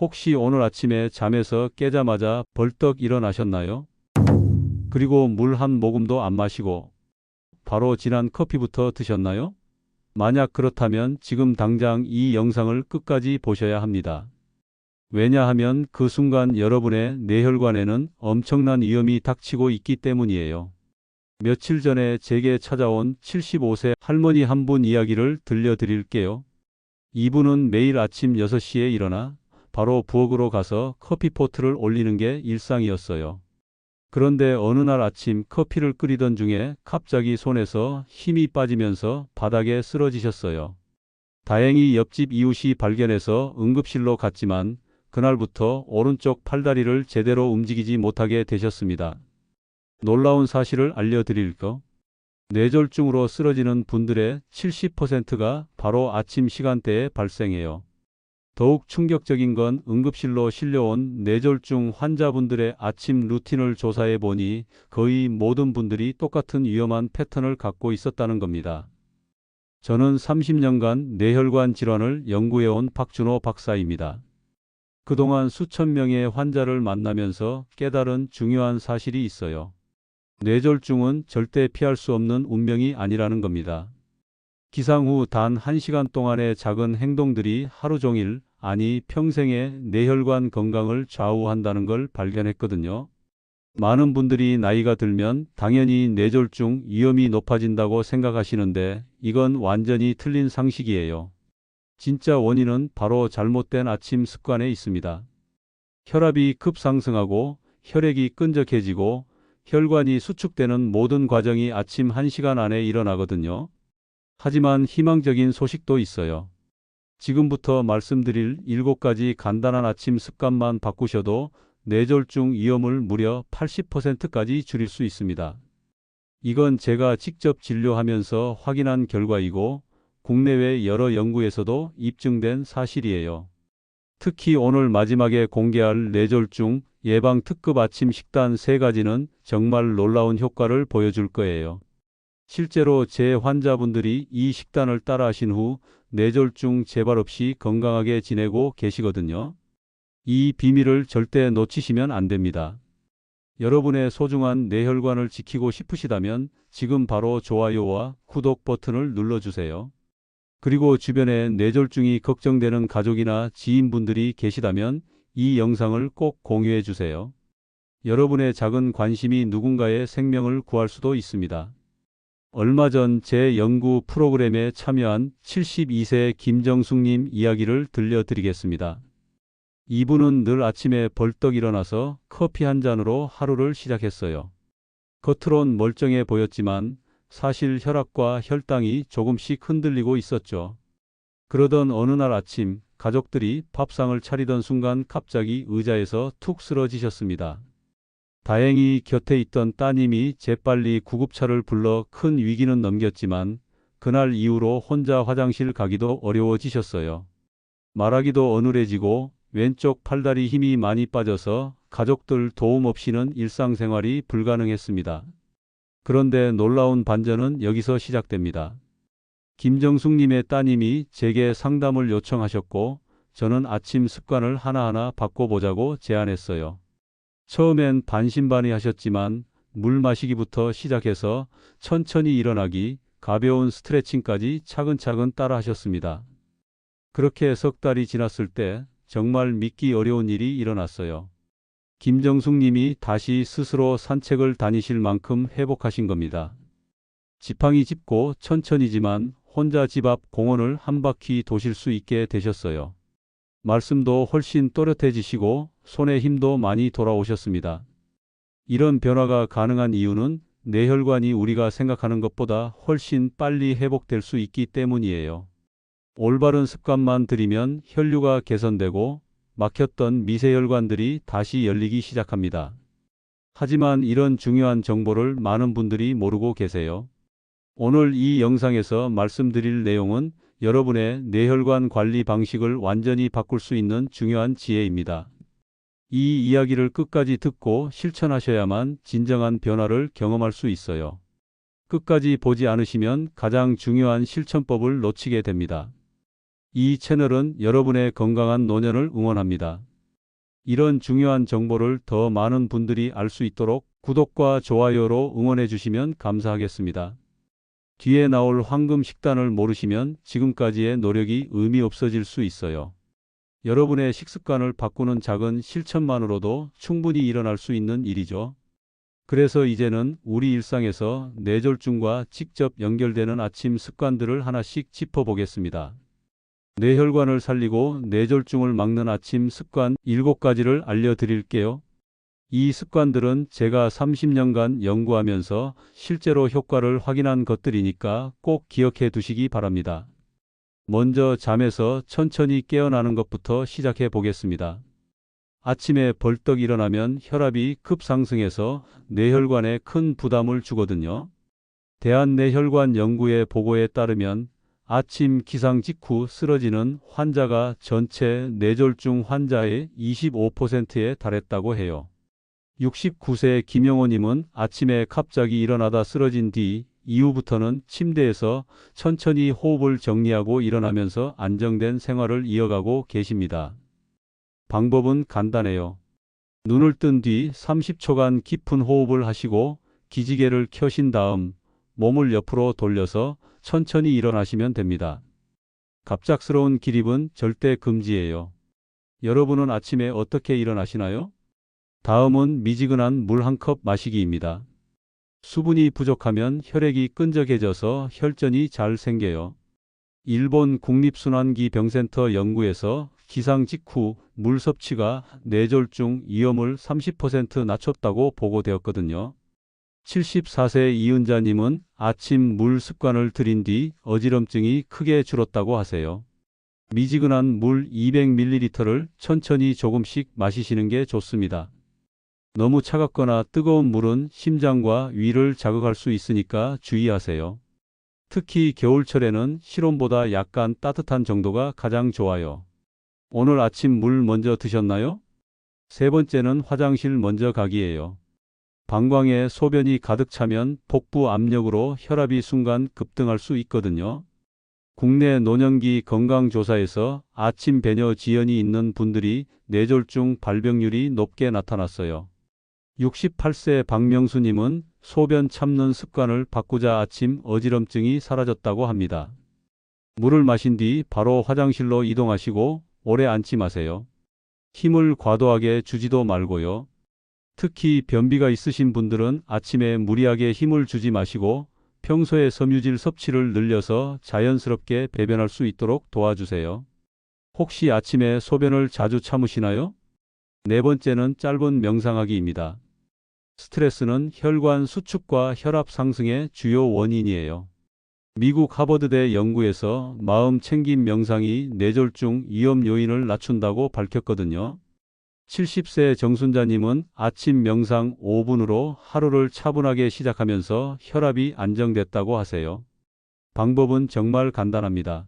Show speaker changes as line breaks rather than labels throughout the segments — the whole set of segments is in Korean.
혹시 오늘 아침에 잠에서 깨자마자 벌떡 일어나셨나요? 그리고 물 한 모금도 안 마시고 바로 진한 커피부터 드셨나요? 만약 그렇다면 지금 당장 이 영상을 끝까지 보셔야 합니다. 왜냐하면 그 순간 여러분의 뇌혈관에는 엄청난 위험이 닥치고 있기 때문이에요. 며칠 전에 제게 찾아온 75세 할머니 한 분 이야기를 들려드릴게요. 이분은 매일 아침 6시에 일어나 바로 부엌으로 가서 커피포트를 올리는 게 일상이었어요. 그런데 어느 날 아침 커피를 끓이던 중에 갑자기 손에서 힘이 빠지면서 바닥에 쓰러지셨어요. 다행히 옆집 이웃이 발견해서 응급실로 갔지만 그날부터 오른쪽 팔다리를 제대로 움직이지 못하게 되셨습니다. 놀라운 사실을 알려드릴까? 뇌졸중으로 쓰러지는 분들의 70%가 바로 아침 시간대에 발생해요. 더욱 충격적인 건 응급실로 실려온 뇌졸중 환자분들의 아침 루틴을 조사해 보니 거의 모든 분들이 똑같은 위험한 패턴을 갖고 있었다는 겁니다. 저는 30년간 뇌혈관 질환을 연구해온 박준호 박사입니다. 그동안 수천 명의 환자를 만나면서 깨달은 중요한 사실이 있어요. 뇌졸중은 절대 피할 수 없는 운명이 아니라는 겁니다. 기상 후 단 1시간 동안의 작은 행동들이 하루 종일, 아니 평생의 뇌혈관 건강을 좌우한다는 걸 발견했거든요. 많은 분들이 나이가 들면 당연히 뇌졸중 위험이 높아진다고 생각하시는데 이건 완전히 틀린 상식이에요. 진짜 원인은 바로 잘못된 아침 습관에 있습니다. 혈압이 급상승하고 혈액이 끈적해지고 혈관이 수축되는 모든 과정이 아침 1시간 안에 일어나거든요. 하지만 희망적인 소식도 있어요. 지금부터 말씀드릴 7가지 간단한 아침 습관만 바꾸셔도 뇌졸중 위험을 무려 80%까지 줄일 수 있습니다. 이건 제가 직접 진료하면서 확인한 결과이고 국내외 여러 연구에서도 입증된 사실이에요. 특히 오늘 마지막에 공개할 뇌졸중 예방 특급 아침 식단 3가지는 정말 놀라운 효과를 보여줄 거예요. 실제로 제 환자분들이 이 식단을 따라 하신 후 뇌졸중 재발 없이 건강하게 지내고 계시거든요. 이 비밀을 절대 놓치시면 안 됩니다. 여러분의 소중한 뇌혈관을 지키고 싶으시다면 지금 바로 좋아요와 구독 버튼을 눌러주세요. 그리고 주변에 뇌졸중이 걱정되는 가족이나 지인분들이 계시다면 이 영상을 꼭 공유해 주세요. 여러분의 작은 관심이 누군가의 생명을 구할 수도 있습니다. 얼마 전 제 연구 프로그램에 참여한 72세 김정숙님 이야기를 들려드리겠습니다. 이분은 늘 아침에 벌떡 일어나서 커피 한 잔으로 하루를 시작했어요. 겉으론 멀쩡해 보였지만 사실 혈압과 혈당이 조금씩 흔들리고 있었죠. 그러던 어느 날 아침 가족들이 밥상을 차리던 순간 갑자기 의자에서 툭 쓰러지셨습니다. 다행히 곁에 있던 따님이 재빨리 구급차를 불러 큰 위기는 넘겼지만 그날 이후로 혼자 화장실 가기도 어려워지셨어요. 말하기도 어눌해지고 왼쪽 팔다리 힘이 많이 빠져서 가족들 도움 없이는 일상생활이 불가능했습니다. 그런데 놀라운 반전은 여기서 시작됩니다. 김정숙님의 따님이 제게 상담을 요청하셨고 저는 아침 습관을 하나하나 바꿔보자고 제안했어요. 처음엔 반신반의 하셨지만 물 마시기부터 시작해서 천천히 일어나기, 가벼운 스트레칭까지 차근차근 따라 하셨습니다. 그렇게 석 달이 지났을 때 정말 믿기 어려운 일이 일어났어요. 김정숙 님이 다시 스스로 산책을 다니실 만큼 회복하신 겁니다. 지팡이 짚고 천천히지만 혼자 집 앞 공원을 한 바퀴 도실 수 있게 되셨어요. 말씀도 훨씬 또렷해지시고 손에 힘도 많이 돌아오셨습니다. 이런 변화가 가능한 이유는 뇌혈관이 우리가 생각하는 것보다 훨씬 빨리 회복될 수 있기 때문이에요. 올바른 습관만 들이면 혈류가 개선되고 막혔던 미세혈관들이 다시 열리기 시작합니다. 하지만 이런 중요한 정보를 많은 분들이 모르고 계세요. 오늘 이 영상에서 말씀드릴 내용은 여러분의 뇌혈관 관리 방식을 완전히 바꿀 수 있는 중요한 지혜입니다. 이 이야기를 끝까지 듣고 실천하셔야만 진정한 변화를 경험할 수 있어요. 끝까지 보지 않으시면 가장 중요한 실천법을 놓치게 됩니다. 이 채널은 여러분의 건강한 노년을 응원합니다. 이런 중요한 정보를 더 많은 분들이 알 수 있도록 구독과 좋아요로 응원해 주시면 감사하겠습니다. 뒤에 나올 황금 식단을 모르시면 지금까지의 노력이 의미 없어질 수 있어요. 여러분의 식습관을 바꾸는 작은 실천만으로도 충분히 일어날 수 있는 일이죠. 그래서 이제는 우리 일상에서 뇌졸중과 직접 연결되는 아침 습관들을 하나씩 짚어보겠습니다. 뇌혈관을 살리고 뇌졸중을 막는 아침 습관 7가지를 알려드릴게요. 이 습관들은 제가 30년간 연구하면서 실제로 효과를 확인한 것들이니까 꼭 기억해 두시기 바랍니다. 먼저 잠에서 천천히 깨어나는 것부터 시작해 보겠습니다. 아침에 벌떡 일어나면 혈압이 급상승해서 뇌혈관에 큰 부담을 주거든요. 대한뇌혈관 연구의 보고에 따르면 아침 기상 직후 쓰러지는 환자가 전체 뇌졸중 환자의 25%에 달했다고 해요. 69세 김영호님은 아침에 갑자기 일어나다 쓰러진 뒤 이후부터는 침대에서 천천히 호흡을 정리하고 일어나면서 안정된 생활을 이어가고 계십니다. 방법은 간단해요. 눈을 뜬 뒤 30초간 깊은 호흡을 하시고 기지개를 켜신 다음 몸을 옆으로 돌려서 천천히 일어나시면 됩니다. 갑작스러운 기립은 절대 금지예요. 여러분은 아침에 어떻게 일어나시나요? 다음은 미지근한 물 한 컵 마시기입니다. 수분이 부족하면 혈액이 끈적해져서 혈전이 잘 생겨요. 일본 국립순환기 병센터 연구에서 기상 직후 물 섭취가 뇌졸중 위험을 30% 낮췄다고 보고되었거든요. 74세 이은자님은 아침 물 습관을 들인 뒤 어지럼증이 크게 줄었다고 하세요. 미지근한 물 200ml를 천천히 조금씩 마시시는 게 좋습니다. 너무 차갑거나 뜨거운 물은 심장과 위를 자극할 수 있으니까 주의하세요. 특히 겨울철에는 실온보다 약간 따뜻한 정도가 가장 좋아요. 오늘 아침 물 먼저 드셨나요? 세 번째는 화장실 먼저 가기예요. 방광에 소변이 가득 차면 복부 압력으로 혈압이 순간 급등할 수 있거든요. 국내 노년기 건강조사에서 아침 배뇨 지연이 있는 분들이 뇌졸중 발병률이 높게 나타났어요. 68세 박명수님은 소변 참는 습관을 바꾸자 아침 어지럼증이 사라졌다고 합니다. 물을 마신 뒤 바로 화장실로 이동하시고 오래 앉지 마세요. 힘을 과도하게 주지도 말고요. 특히 변비가 있으신 분들은 아침에 무리하게 힘을 주지 마시고 평소에 섬유질 섭취를 늘려서 자연스럽게 배변할 수 있도록 도와주세요. 혹시 아침에 소변을 자주 참으시나요? 네 번째는 짧은 명상하기입니다. 스트레스는 혈관 수축과 혈압 상승의 주요 원인이에요. 미국 하버드대 연구에서 마음 챙김 명상이 뇌졸중 위험 요인을 낮춘다고 밝혔거든요. 70세 정순자님은 아침 명상 5분으로 하루를 차분하게 시작하면서 혈압이 안정됐다고 하세요. 방법은 정말 간단합니다.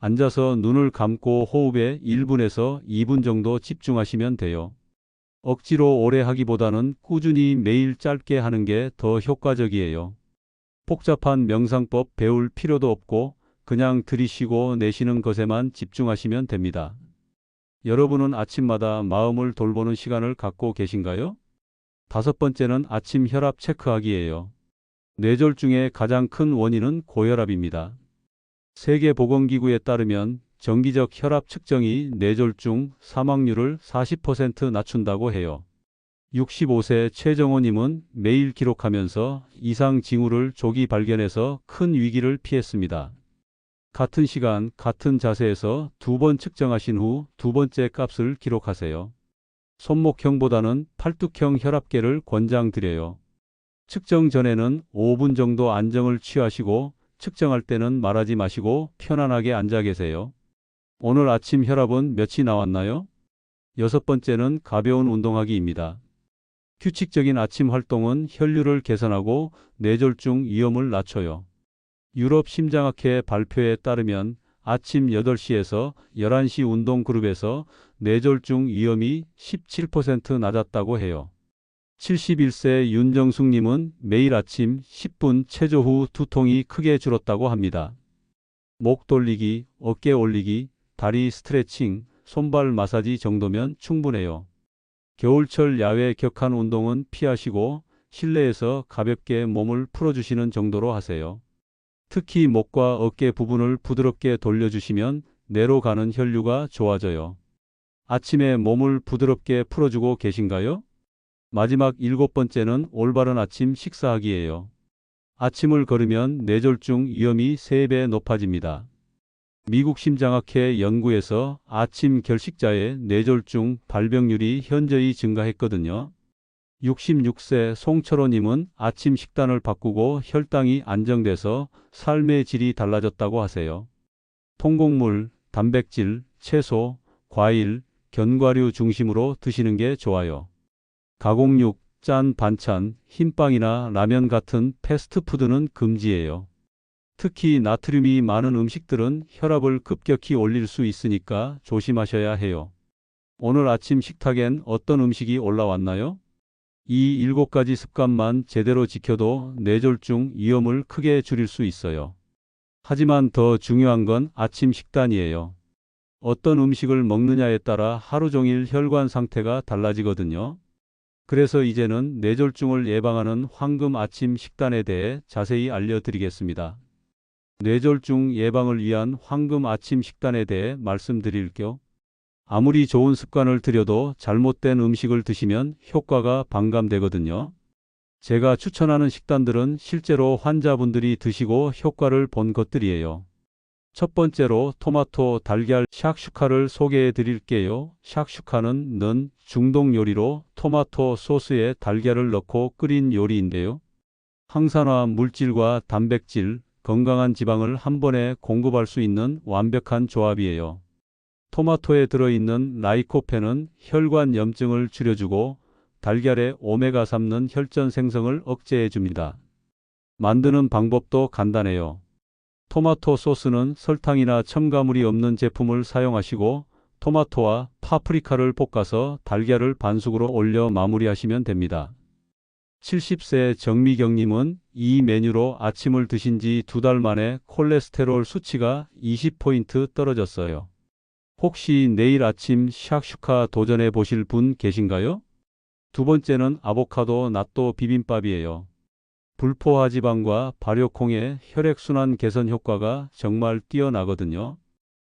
앉아서 눈을 감고 호흡에 1분에서 2분 정도 집중하시면 돼요. 억지로 오래 하기보다는 꾸준히 매일 짧게 하는 게 더 효과적이에요. 복잡한 명상법 배울 필요도 없고 그냥 들이쉬고 내쉬는 것에만 집중하시면 됩니다. 여러분은 아침마다 마음을 돌보는 시간을 갖고 계신가요? 다섯 번째는 아침 혈압 체크하기예요. 뇌졸중의 가장 큰 원인은 고혈압입니다. 세계보건기구에 따르면 정기적 혈압 측정이 뇌졸중 사망률을 40% 낮춘다고 해요. 65세 최정호님은 매일 기록하면서 이상 징후를 조기 발견해서 큰 위기를 피했습니다. 같은 시간, 같은 자세에서 두 번 측정하신 후 두 번째 값을 기록하세요. 손목형보다는 팔뚝형 혈압계를 권장드려요. 측정 전에는 5분 정도 안정을 취하시고 측정할 때는 말하지 마시고 편안하게 앉아 계세요. 오늘 아침 혈압은 몇이 나왔나요? 여섯 번째는 가벼운 운동하기입니다. 규칙적인 아침 활동은 혈류를 개선하고 뇌졸중 위험을 낮춰요. 유럽 심장학회 발표에 따르면 아침 8시에서 11시 운동 그룹에서 뇌졸중 위험이 17% 낮았다고 해요. 71세 윤정숙님은 매일 아침 10분 체조 후 두통이 크게 줄었다고 합니다. 목 돌리기, 어깨 올리기, 다리 스트레칭, 손발 마사지 정도면 충분해요. 겨울철 야외 격한 운동은 피하시고 실내에서 가볍게 몸을 풀어주시는 정도로 하세요. 특히 목과 어깨 부분을 부드럽게 돌려주시면 내로 가는 혈류가 좋아져요. 아침에 몸을 부드럽게 풀어주고 계신가요? 마지막 일곱 번째는 올바른 아침 식사하기예요. 아침을 걸으면 뇌졸중 위험이 3배 높아집니다. 미국 심장학회 연구에서 아침 결식자의 뇌졸중 발병률이 현저히 증가했거든요. 66세 송철호님은 아침 식단을 바꾸고 혈당이 안정돼서 삶의 질이 달라졌다고 하세요. 통곡물, 단백질, 채소, 과일, 견과류 중심으로 드시는 게 좋아요. 가공육, 짠 반찬, 흰빵이나 라면 같은 패스트푸드는 금지예요. 특히 나트륨이 많은 음식들은 혈압을 급격히 올릴 수 있으니까 조심하셔야 해요. 오늘 아침 식탁엔 어떤 음식이 올라왔나요? 이 일곱 가지 습관만 제대로 지켜도 뇌졸중 위험을 크게 줄일 수 있어요. 하지만 더 중요한 건 아침 식단이에요. 어떤 음식을 먹느냐에 따라 하루 종일 혈관 상태가 달라지거든요. 그래서 이제는 뇌졸중을 예방하는 황금 아침 식단에 대해 자세히 알려드리겠습니다. 뇌졸중 예방을 위한 황금 아침 식단에 대해 말씀드릴게요. 아무리 좋은 습관을 들여도 잘못된 음식을 드시면 효과가 반감되거든요. 제가 추천하는 식단들은 실제로 환자분들이 드시고 효과를 본 것들이에요. 첫 번째로 토마토 달걀 샥슈카를 소개해 드릴게요. 샥슈카는 는 중동 요리로 토마토 소스에 달걀을 넣고 끓인 요리인데요. 항산화 물질과 단백질, 건강한 지방을 한 번에 공급할 수 있는 완벽한 조합이에요. 토마토에 들어있는 라이코펜은 혈관 염증을 줄여주고 달걀의 오메가3는 혈전 생성을 억제해 줍니다. 만드는 방법도 간단해요. 토마토 소스는 설탕이나 첨가물이 없는 제품을 사용하시고 토마토와 파프리카를 볶아서 달걀을 반숙으로 올려 마무리하시면 됩니다. 70세 정미경님은 이 메뉴로 아침을 드신 지 두 달 만에 콜레스테롤 수치가 20포인트 떨어졌어요. 혹시 내일 아침 샥슈카 도전해 보실 분 계신가요? 두 번째는 아보카도 낫또 비빔밥이에요. 불포화 지방과 발효콩의 혈액순환 개선 효과가 정말 뛰어나거든요.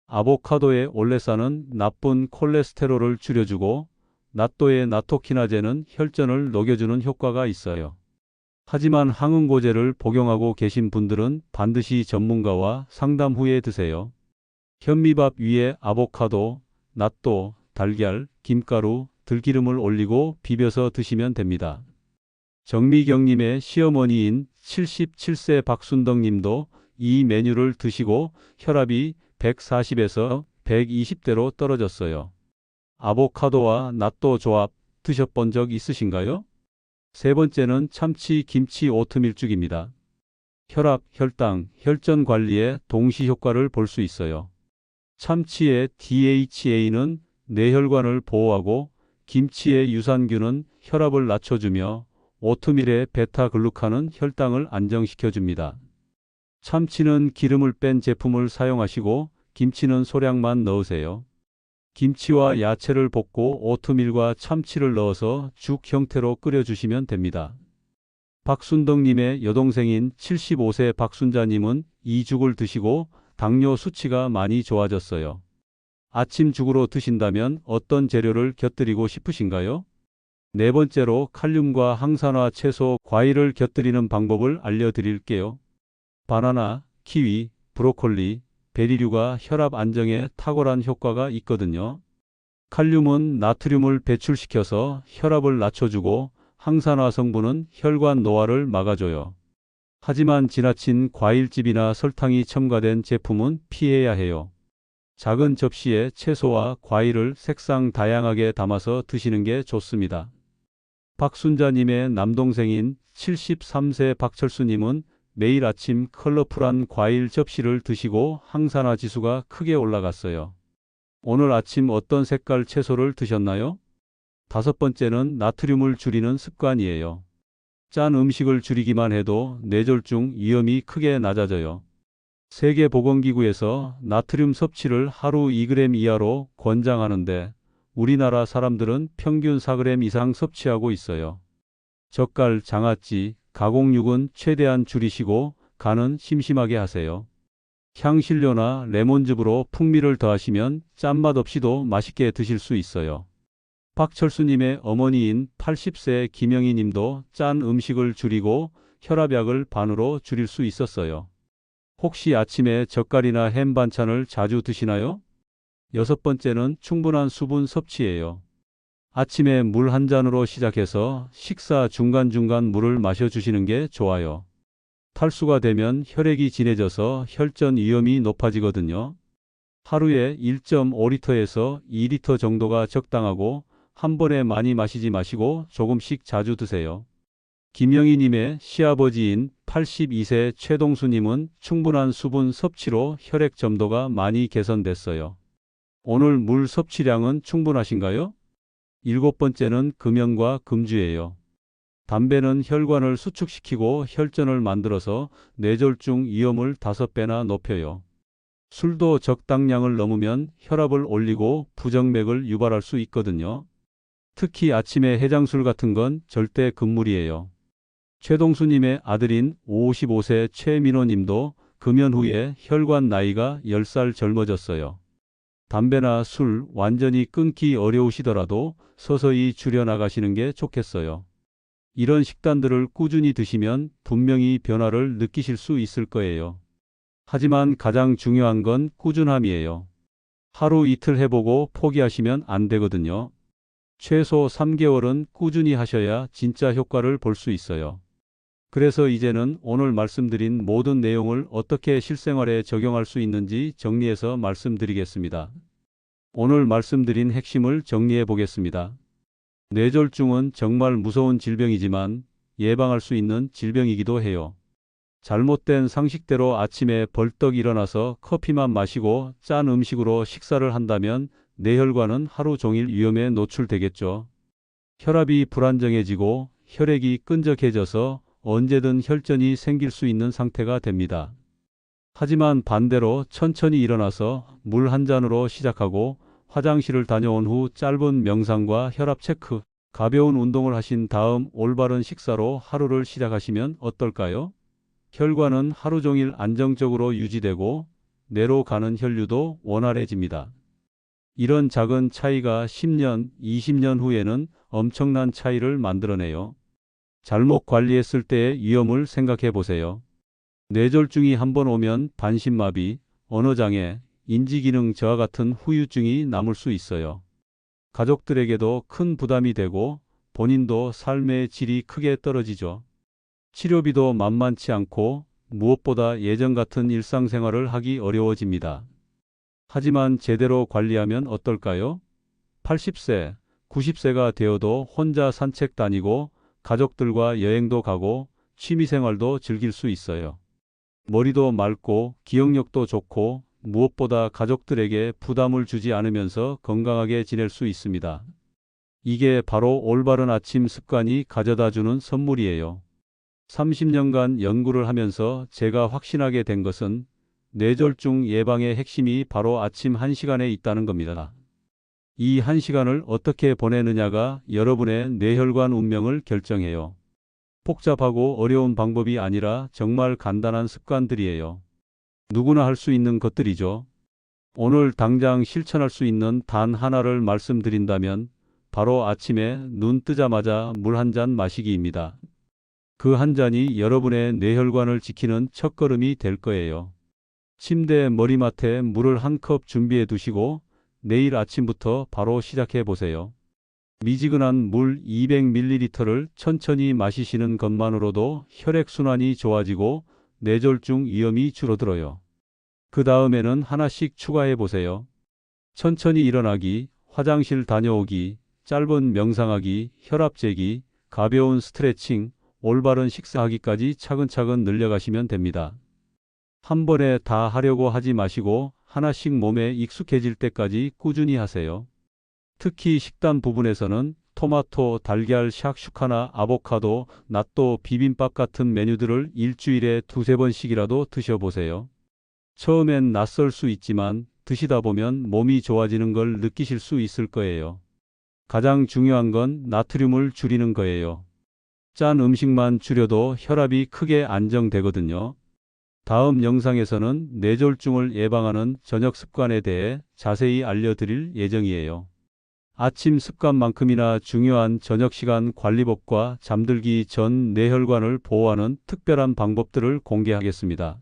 아보카도의 올레산은 나쁜 콜레스테롤을 줄여주고 낫또의 나토키나제는 혈전을 녹여주는 효과가 있어요. 하지만 항응고제를 복용하고 계신 분들은 반드시 전문가와 상담 후에 드세요. 현미밥 위에 아보카도, 낫또, 달걀, 김가루, 들기름을 올리고 비벼서 드시면 됩니다. 정미경님의 시어머니인 77세 박순덕님도 이 메뉴를 드시고 혈압이 140에서 120대로 떨어졌어요. 아보카도와 낫또 조합 드셔본 적 있으신가요? 세 번째는 참치 김치 오트밀죽입니다. 혈압, 혈당, 혈전 관리에 동시 효과를 볼 수 있어요. 참치의 DHA는 뇌혈관을 보호하고 김치의 유산균은 혈압을 낮춰주며 오트밀의 베타글루칸은 혈당을 안정시켜줍니다. 참치는 기름을 뺀 제품을 사용하시고 김치는 소량만 넣으세요. 김치와 야채를 볶고 오트밀과 참치를 넣어서 죽 형태로 끓여주시면 됩니다. 박순덕님의 여동생인 75세 박순자님은 이 죽을 드시고 당뇨 수치가 많이 좋아졌어요. 아침 죽으로 드신다면 어떤 재료를 곁들이고 싶으신가요? 네 번째로 칼륨과 항산화 채소, 과일을 곁들이는 방법을 알려드릴게요. 바나나, 키위, 브로콜리, 베리류가 혈압 안정에 탁월한 효과가 있거든요. 칼륨은 나트륨을 배출시켜서 혈압을 낮춰주고 항산화 성분은 혈관 노화를 막아줘요. 하지만 지나친 과일즙이나 설탕이 첨가된 제품은 피해야 해요. 작은 접시에 채소와 과일을 색상 다양하게 담아서 드시는 게 좋습니다. 박순자님의 남동생인 73세 박철수님은 매일 아침 컬러풀한 과일 접시를 드시고 항산화 지수가 크게 올라갔어요. 오늘 아침 어떤 색깔 채소를 드셨나요? 다섯 번째는 나트륨을 줄이는 습관이에요. 짠 음식을 줄이기만 해도 뇌졸중 위험이 크게 낮아져요. 세계보건기구에서 나트륨 섭취를 하루 2g 이하로 권장하는데 우리나라 사람들은 평균 4g 이상 섭취하고 있어요. 젓갈, 장아찌, 가공육은 최대한 줄이시고 간은 심심하게 하세요. 향신료나 레몬즙으로 풍미를 더하시면 짠맛 없이도 맛있게 드실 수 있어요. 박철수님의 어머니인 80세 김영희 님도 짠 음식을 줄이고 혈압약을 반으로 줄일 수 있었어요. 혹시 아침에 젓갈이나 햄 반찬을 자주 드시나요? 여섯 번째는 충분한 수분 섭취예요. 아침에 물 한 잔으로 시작해서 식사 중간중간 물을 마셔주시는 게 좋아요. 탈수가 되면 혈액이 진해져서 혈전 위험이 높아지거든요. 하루에 1.5리터에서 2리터 정도가 적당하고 한 번에 많이 마시지 마시고 조금씩 자주 드세요. 김영희님의 시아버지인 82세 최동수님은 충분한 수분 섭취로 혈액 점도가 많이 개선됐어요. 오늘 물 섭취량은 충분하신가요? 일곱 번째는 금연과 금주예요. 담배는 혈관을 수축시키고 혈전을 만들어서 뇌졸중 위험을 다섯 배나 높여요. 술도 적당량을 넘으면 혈압을 올리고 부정맥을 유발할 수 있거든요. 특히 아침에 해장술 같은 건 절대 금물이에요. 최동수님의 아들인 55세 최민호님도 금연 후에 혈관 나이가 10살 젊어졌어요. 담배나 술 완전히 끊기 어려우시더라도 서서히 줄여나가시는 게 좋겠어요. 이런 식단들을 꾸준히 드시면 분명히 변화를 느끼실 수 있을 거예요. 하지만 가장 중요한 건 꾸준함이에요. 하루 이틀 해보고 포기하시면 안 되거든요. 최소 3개월은 꾸준히 하셔야 진짜 효과를 볼 수 있어요. 그래서 이제는 오늘 말씀드린 모든 내용을 어떻게 실생활에 적용할 수 있는지 정리해서 말씀드리겠습니다. 오늘 말씀드린 핵심을 정리해 보겠습니다. 뇌졸중은 정말 무서운 질병이지만 예방할 수 있는 질병이기도 해요. 잘못된 상식대로 아침에 벌떡 일어나서 커피만 마시고 짠 음식으로 식사를 한다면 뇌혈관은 하루 종일 위험에 노출되겠죠. 혈압이 불안정해지고 혈액이 끈적해져서 언제든 혈전이 생길 수 있는 상태가 됩니다. 하지만 반대로 천천히 일어나서 물 한 잔으로 시작하고 화장실을 다녀온 후 짧은 명상과 혈압 체크, 가벼운 운동을 하신 다음 올바른 식사로 하루를 시작하시면 어떨까요? 혈관은 하루 종일 안정적으로 유지되고 뇌로 가는 혈류도 원활해집니다. 이런 작은 차이가 10년, 20년 후에는 엄청난 차이를 만들어내요. 잘못 관리했을 때의 위험을 생각해 보세요. 뇌졸중이 한번 오면 반신마비, 언어장애, 인지기능 저하 같은 후유증이 남을 수 있어요. 가족들에게도 큰 부담이 되고 본인도 삶의 질이 크게 떨어지죠. 치료비도 만만치 않고 무엇보다 예전 같은 일상생활을 하기 어려워집니다. 하지만 제대로 관리하면 어떨까요? 80세, 90세가 되어도 혼자 산책 다니고 가족들과 여행도 가고 취미생활도 즐길 수 있어요. 머리도 맑고 기억력도 좋고 무엇보다 가족들에게 부담을 주지 않으면서 건강하게 지낼 수 있습니다. 이게 바로 올바른 아침 습관이 가져다 주는 선물이에요. 30년간 연구를 하면서 제가 확신하게 된 것은 뇌졸중 예방의 핵심이 바로 아침 1시간에 있다는 겁니다. 이 1시간을 어떻게 보내느냐가 여러분의 뇌혈관 운명을 결정해요. 복잡하고 어려운 방법이 아니라 정말 간단한 습관들이에요. 누구나 할 수 있는 것들이죠. 오늘 당장 실천할 수 있는 단 하나를 말씀드린다면 바로 아침에 눈 뜨자마자 물 한 잔 마시기입니다. 그 한 잔이 여러분의 뇌혈관을 지키는 첫걸음이 될 거예요. 침대 머리맡에 물을 한 컵 준비해 두시고 내일 아침부터 바로 시작해 보세요. 미지근한 물 200ml를 천천히 마시시는 것만으로도 혈액순환이 좋아지고 뇌졸중 위험이 줄어들어요. 그 다음에는 하나씩 추가해 보세요. 천천히 일어나기, 화장실 다녀오기, 짧은 명상하기, 혈압 재기, 가벼운 스트레칭, 올바른 식사하기까지 차근차근 늘려가시면 됩니다. 한 번에 다 하려고 하지 마시고 하나씩 몸에 익숙해질 때까지 꾸준히 하세요. 특히 식단 부분에서는 토마토, 달걀, 샥슈카나, 아보카도, 낫또, 비빔밥 같은 메뉴들을 일주일에 두세 번씩이라도 드셔보세요. 처음엔 낯설 수 있지만 드시다 보면 몸이 좋아지는 걸 느끼실 수 있을 거예요. 가장 중요한 건 나트륨을 줄이는 거예요. 짠 음식만 줄여도 혈압이 크게 안정되거든요. 다음 영상에서는 뇌졸중을 예방하는 저녁 습관에 대해 자세히 알려드릴 예정이에요. 아침 습관만큼이나 중요한 저녁 시간 관리법과 잠들기 전 뇌혈관을 보호하는 특별한 방법들을 공개하겠습니다.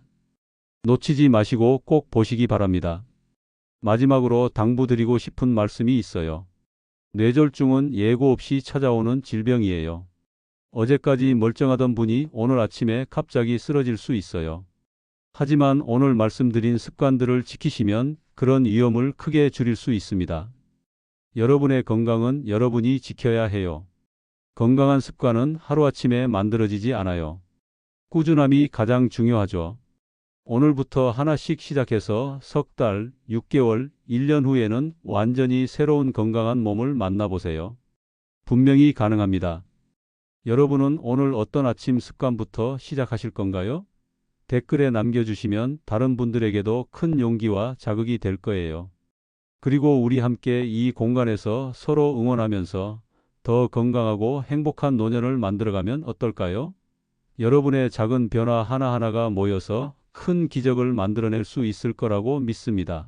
놓치지 마시고 꼭 보시기 바랍니다. 마지막으로 당부드리고 싶은 말씀이 있어요. 뇌졸중은 예고 없이 찾아오는 질병이에요. 어제까지 멀쩡하던 분이 오늘 아침에 갑자기 쓰러질 수 있어요. 하지만 오늘 말씀드린 습관들을 지키시면 그런 위험을 크게 줄일 수 있습니다. 여러분의 건강은 여러분이 지켜야 해요. 건강한 습관은 하루아침에 만들어지지 않아요. 꾸준함이 가장 중요하죠. 오늘부터 하나씩 시작해서 석 달, 6개월, 1년 후에는 완전히 새로운 건강한 몸을 만나보세요. 분명히 가능합니다. 여러분은 오늘 어떤 아침 습관부터 시작하실 건가요? 댓글에 남겨주시면 다른 분들에게도 큰 용기와 자극이 될 거예요. 그리고 우리 함께 이 공간에서 서로 응원하면서 더 건강하고 행복한 노년을 만들어가면 어떨까요? 여러분의 작은 변화 하나하나가 모여서 큰 기적을 만들어낼 수 있을 거라고 믿습니다.